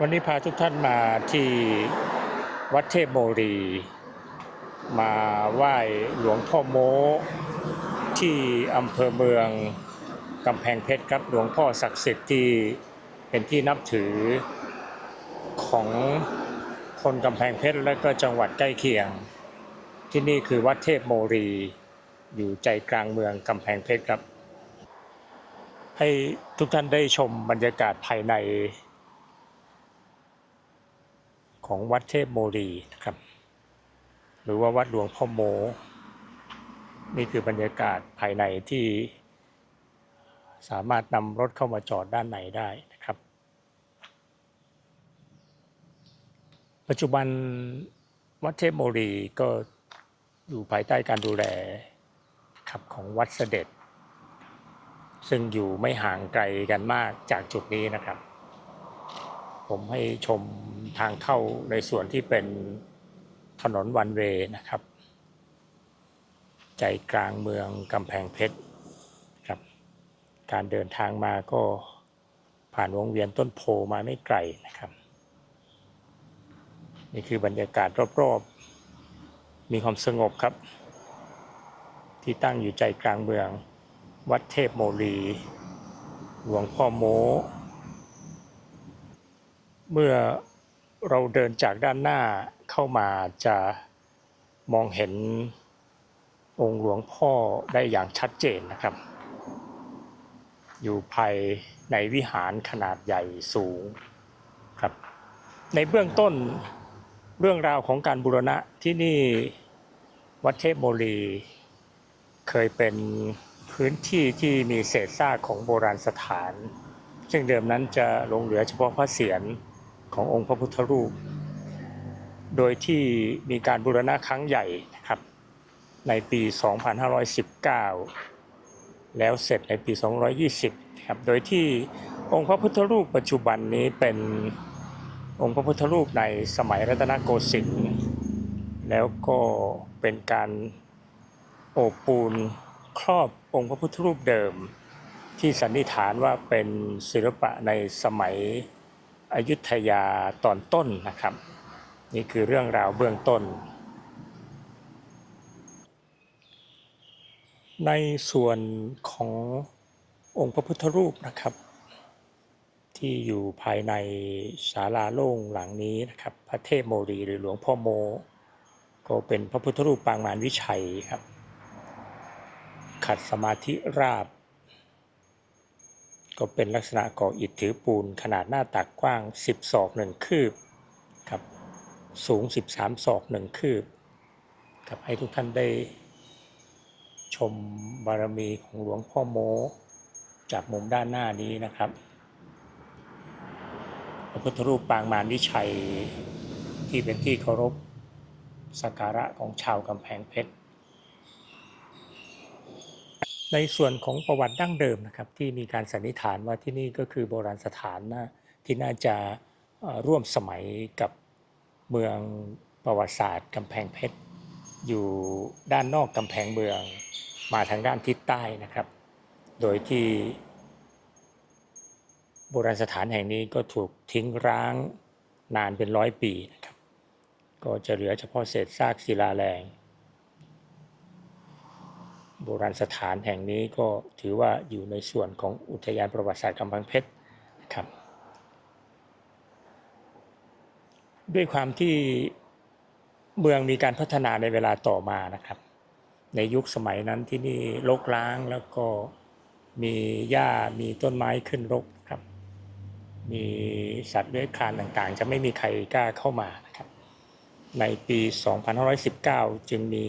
วันนี้พาทุกท่านมาที่วัดเทพโมรี มาไหว้หลวงพ่อโมที่อำเภอเมืองกำแพงเพชรครับหลวงพ่อศักดิ์สิทธิ์ที่เป็นที่นับถือของคนกำแพงเพชรและก็จังหวัดใกล้เคียง ที่นี่คือวัดเทพโมรี อยู่ใจกลางเมืองกำแพงเพชรครับ ให้ทุกท่านได้ชมบรรยากาศภายใน ของวัดเทพโมรีนะครับ หรือว่าวัดหลวงพ่อโม นี่คือบรรยากาศภายในที่สามารถนำรถเข้ามาจอดด้านในได้นะครับ ปัจจุบันวัดเทพโมรีก็อยู่ภายใต้การดูแลครับของวัดเสด็จ ซึ่งอยู่ไม่ห่างไกลกันมากจากจุดนี้นะครับ ผมให้ชม ทางเข้าในส่วนที่เป็นถนนวันเวย์นะครับ ใจกลางเมืองกำแพงเพชรครับ การเดินทางมาก็ผ่านวงเวียนต้นโพมาไม่ไกลนะครับ นี่คือบรรยากาศรอบๆ มีความสงบครับ ที่ตั้งอยู่ใจกลางเมือง วัดเทพโมลีหลวงพ่อโมเมื่อ เราเดินจากด้านหน้าเข้ามาจะมองเห็นองค์หลวงพ่อได้อย่างชัดเจนนะครับ อยู่ภายในวิหารขนาดใหญ่สูงครับ ในเบื้องต้นเรื่องราวของการบูรณะที่นี่วัดเทพโมลีเคยเป็นพื้นที่ที่มีเศษซากของโบราณสถาน ซึ่งเดิมนั้นจะหลงเหลือเฉพาะพระเศียร ขององค์พระพุทธรูป โดยที่มีการบูรณะครั้งใหญ่นะครับ ในปี 2519 แล้วเสร็จในปี 220ครับ โดยที่องค์พระพุทธรูปปัจจุบันนี้เป็นองค์พระพุทธรูปในสมัยรัตนโกสินทร์แล้วก็เป็นการโอบปูนครอบองค์พระพุทธรูปเดิม ที่สันนิษฐานว่าเป็นศิลปะในสมัย อยุธยาตอนต้นนะครับ นี่คือเรื่องราวเบื้องต้น ในส่วนขององค์พระพุทธรูปนะครับ ที่อยู่ภายในศาลาโล่งหลังนี้นะครับ พระเทพโมรีหรือหลวงพ่อโม ก็เป็นพระพุทธรูปปางมารวิชัยครับ ขัดสมาธิราบ ก็เป็นลักษณะก่ออิฐถือปูนขนาดหน้าตักกว้าง 10 ศอกหนึ่งคืบครับสูง 13 ศอกหนึ่งคืบครับให้ทุกท่านได้ชมบารมีของหลวงพ่อโมจากมุมด้านหน้านี้นะครับ พระพุทธรูปปางมารวิชัยที่เป็นที่เคารพสักการะของชาวกำแพงเพชร ในส่วนของประวัติดั้งเดิมนะครับที่มีการสันนิษฐานว่าที่นี่ก็คือโบราณสถานนะที่น่าจะร่วมสมัยกับเมืองประวัติศาสตร์กำแพงเพชร อยู่ด้านนอกกำแพงเมืองมาทางด้านทิศใต้นะครับ โดยที่ โบราณสถานแห่งนี้ก็ถูกทิ้งร้างนานเป็นร้อยปีนะครับ ก็จะเหลือเฉพาะเศษซากศิลาแรง โบราณสถานแห่งนี้ก็ถือว่าอยู่ในส่วนของอุทยานประวัติศาสตร์กำแพงเพชรนะครับด้วยความที่เมืองมีการพัฒนาในเวลาต่อมานะครับ ในยุคสมัยนั้นที่นี่รกร้างแล้วก็มีหญ้ามีต้นไม้ขึ้นรกครับ มีสัตว์เลื้อยคลานต่างๆ จะไม่มีใครกล้าเข้ามานะครับ ในปี 2519 จึงมี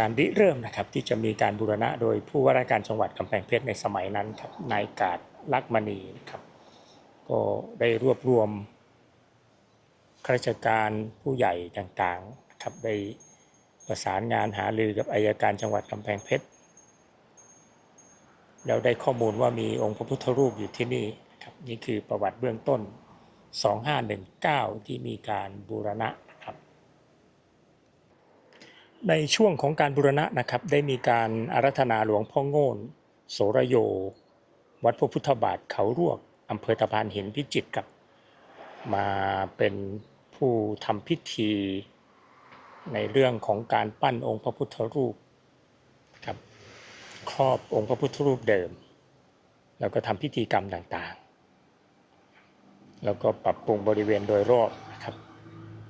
การริเริ่มนะครับที่จะมีการบูรณะโดยผู้ว่าราชการจังหวัดกำแพงเพชรในสมัยนั้นครับนายกาดลักษมณีครับก็ได้รวบรวมข้าราชการผู้ใหญ่ต่างๆนะครับได้ประสานงานหารือกับอายการจังหวัดกำแพงเพชรแล้วได้ข้อมูลว่ามีองค์พระพุทธรูปอยู่ที่นี่ครับนี่คือประวัติเบื้องต้น 2519 ที่มีการบูรณะ ในช่วงของการบูรณะนะครับได้มีการอารัธนาหลวงพ่อโง่นโสระโย วัดพระพุทธบาทเขารวกอำเภอตะพานหินพิจิตรครับ มาเป็นผู้ทำพิธี ในเรื่องของการปั้นองค์พระพุทธรูปครับครอบองค์พระพุทธรูปเดิม แล้วก็ทำพิธีกรรมต่างๆ แล้วก็ปรับปรุงบริเวณโดยรอบ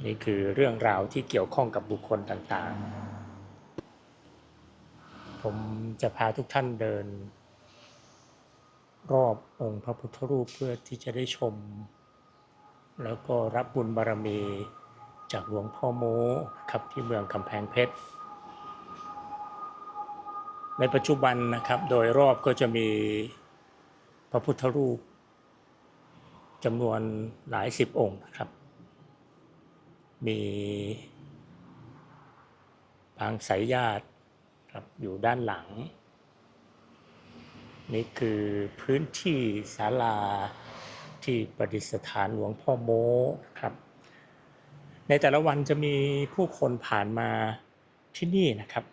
นี่คือเรื่องราวที่เกี่ยวข้องกับบุคคลต่างๆ ผมจะพาทุกท่านเดิน รอบองค์พระพุทธรูปเพื่อที่จะได้ชม แล้วก็รับบุญบารมีจากหลวงพ่อโม้ครับที่เมืองกำแพงเพชร ในปัจจุบันนะครับโดยรอบก็จะมีพระพุทธรูปจำนวนหลายสิบองค์นะครับ มีปางสายญาติครับอยู่ด้านหลัง นี่คือพื้นที่ศาลาที่ประดิษฐานหลวงพ่อโม้ครับ ในแต่ละวันจะมีผู้คนผ่านมาที่นี่นะครับ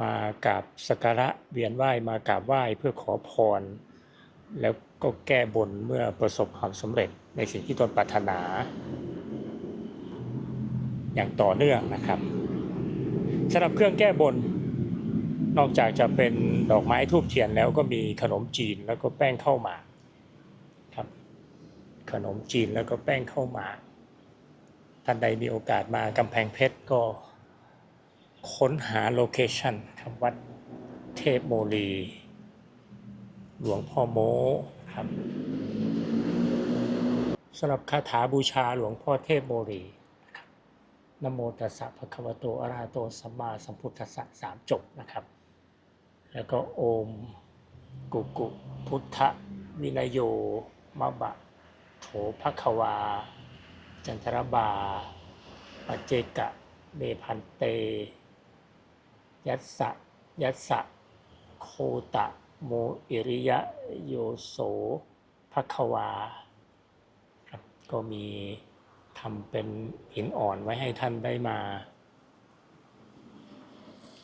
มากราบสักการะเวียนไหว้มากราบไหว้เพื่อขอพร แล้วก็แก้บนเมื่อประสบความสำเร็จในสิ่งที่ตนปรารถนา อย่างต่อเนื่องนะครับสำหรับเครื่องแก้บน นอกจากจะเป็นดอกไม้ทูบเทียนแล้วก็มีขนมจีนแล้วก็แป้งข้าวหมากครับขนมจีนแล้วก็แป้งข้าวหมากท่านใดมีโอกาสมากำแพงเพชรก็ค้นหาโลเคชันครับวัดเทพโมลีหลวงพ่อโมครับสำหรับคาถาบูชาหลวงพ่อเทพโมลี นโมตัสสะภะคะวะโตอะระหะโตสัมมาสัมพุทธัสสะสามจบนะครับ แล้วก็โอมกุกุพุทธวินโยมะบะโถภควา จันทรบาปเจกะเมพันเต ยัสสะยัสสะโคตะโมอิริยะโยโสภควาครับก็มี ทำเป็นหินอ่อนไว้ให้ท่านได้มา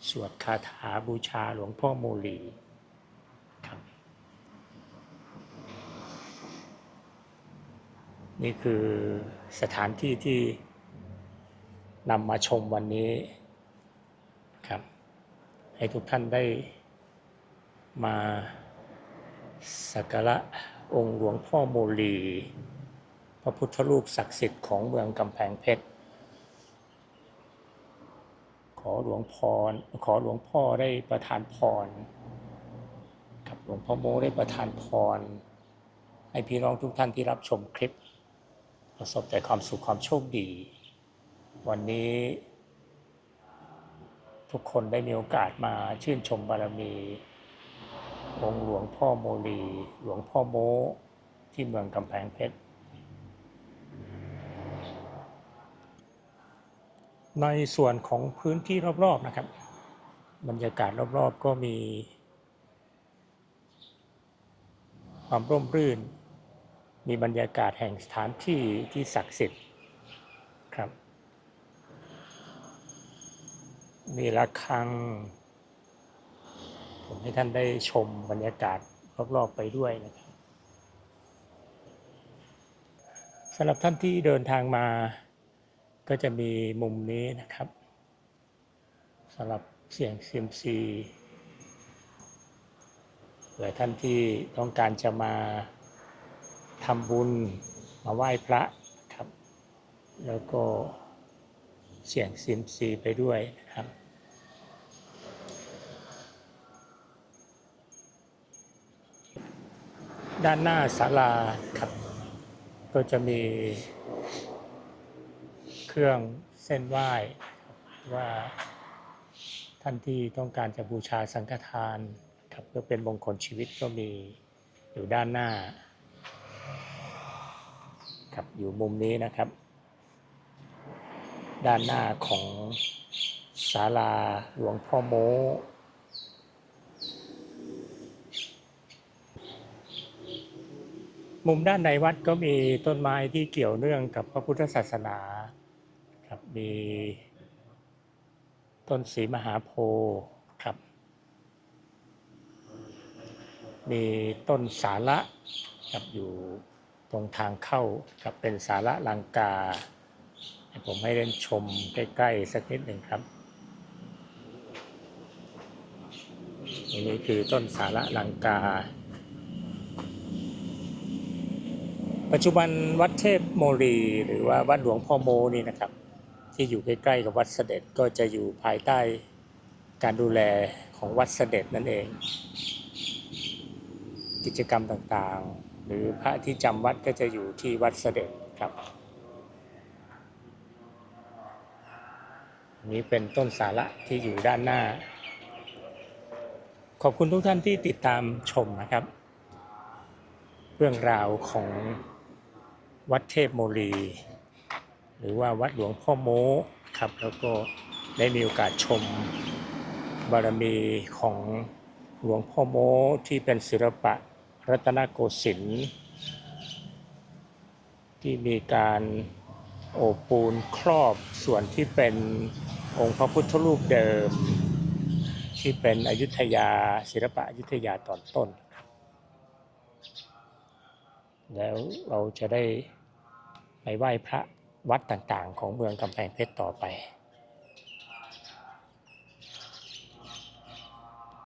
สวดคาถาบูชาหลวงพ่อโมลีครับนี่คือสถานที่ที่นำมาชมวันนี้ครับ ให้ทุกท่านได้มาสักการะองค์หลวงพ่อโมลี พระพุทธรูปศักดิ์สิทธิ์ของเมืองกำแพงเพชร ขอหลวงพรขอหลวงพ่อได้ประทานพรครับหลวงพ่อโมได้ประทานพร ให้พี่น้องทุกท่านที่รับชมคลิป ประสบแต่ความสุขความโชคดี วันนี้ ทุกคนได้มีโอกาสมาชื่นชมบารมีองค์หลวงพ่อโมลี หลวงพ่อโมที่เมืองกำแพงเพชร ในส่วนของพื้นที่รอบๆนะครับ บรรยากาศรอบๆก็มี ความร่มรื่น มีบรรยากาศแห่งสถานที่ที่ศักดิ์สิทธิ์ครับ มีระฆัง ผมให้ท่านได้ชมบรรยากาศรอบๆไปด้วยนะครับสำหรับท่านที่เดินทางมา ก็จะมีมุมนี้นะครับสำหรับเสียงเซียมซีเผื่อท่านที่ต้องการจะมาทำบุญมาไหว้พระนะครับ แล้วก็เสียงเซียมซีไปด้วยนะครับด้านหน้าศาลาครับ ก็จะมี เครื่องเส้นไหว้ว่าท่านที่ต้องการจะบูชาสังฆทานครับเพื่อเป็นมงคลชีวิตก็มีอยู่ด้านหน้าครับอยู่มุมนี้นะครับ ด้านหน้าของศาลาหลวงพ่อโมมุมด้านในวัดก็มีต้นไม้ที่เกี่ยวเนื่องกับพระพุทธศาสนา ครับมีต้นสีมหาโพธิ์ครับ มีต้นสาระครับอยู่ตรงทางเข้ากับเป็นสาระลังกา ผมให้เล่นชมใกล้ๆสักนิดหนึ่งครับอันนี้คือต้นสาระลังกา ปัจจุบันวัดเทพโมรีหรือว่าวัดหลวงพ่อโมนี่นะครับ ที่อยู่ใกล้ๆกับวัดเสด็จก็จะอยู่ภายใต้การดูแลของวัดเสด็จนั่นเอง กิจกรรมต่างๆ หรือพระที่จำวัดก็จะอยู่ที่วัดเสด็จครับนนี้เป็นต้นสาระที่อยู่ด้านหน้า ขอบคุณทุกท่านที่ติดตามชมนะครับ เรื่องราวของวัดเทพโมลี หรือว่าวัดหลวงพ่อโม้ครับแล้วก็ได้มีโอกาสชมบารมีของหลวงพ่อโม้ที่เป็นศิลปะรัตนโกสินทร์ที่มีการโอบปูนครอบส่วนที่เป็นองค์พระพุทธรูปเดิม ที่เป็นอยุธยาศิลปะอยุธยาตอนต้น แล้วเราจะได้ไปไหว้พระ วัดต่างๆ ของเมืองกำแพงเพชรต่อไป